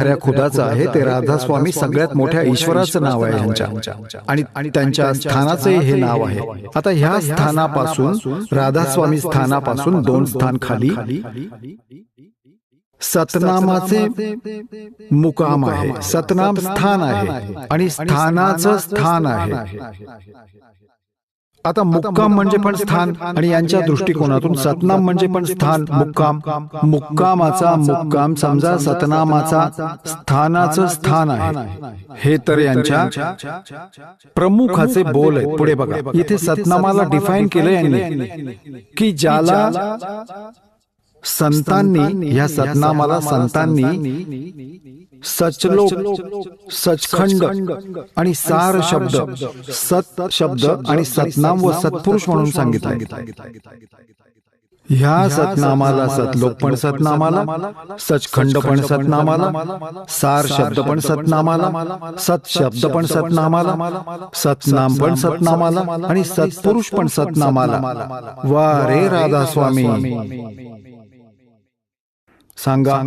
खऱ्या खुदाचं आहे ते राधास्वामी सगळ्यात मोठ्या ईश्वराचं नाव आहे ह्यांच्या. आणि आणि त्यांच्या स्थानाचे हे नाव आहे. आता ह्या स्थानापासून राधास्वामी स्थानापासून दोन स्थान खाली सतनामाचे मुकाम आहे. सतनाम स्थान आहे. आणि स्थानाचं स्थान आहे. आता मुक्काम म्हणजे पण स्थान आणि यांच्या दृष्टिकोनातून सतनाम म्हणजे पण स्थान. मुक्काम. मुक्कामाचा मुक्काम समजा सतनामाचा स्थानाचं स्थान आहे. हे तर यांच्या प्रमुखाचे बोल आहेत. पुढे बघा. इथे सतनामाला डिफाईन केलं यांनी. की ज्याला संतांनी या सतनामाला संतांनी सचलोक सचखंड आणि सार शब्द सत शब्द आणि सतनाम व सत्पुरुष म्हणून सांगितलं. ह्या सतनामाला सतलोक पण सतनामाला सचखंड पण सतनामाला सार शब्द पण सतनामाला सत शब्द पण सतनामाला सतनाम पण सतनामाला आणि सत्पुरुष पण सतनामाला. वा रे राधा स्वामी सांगा.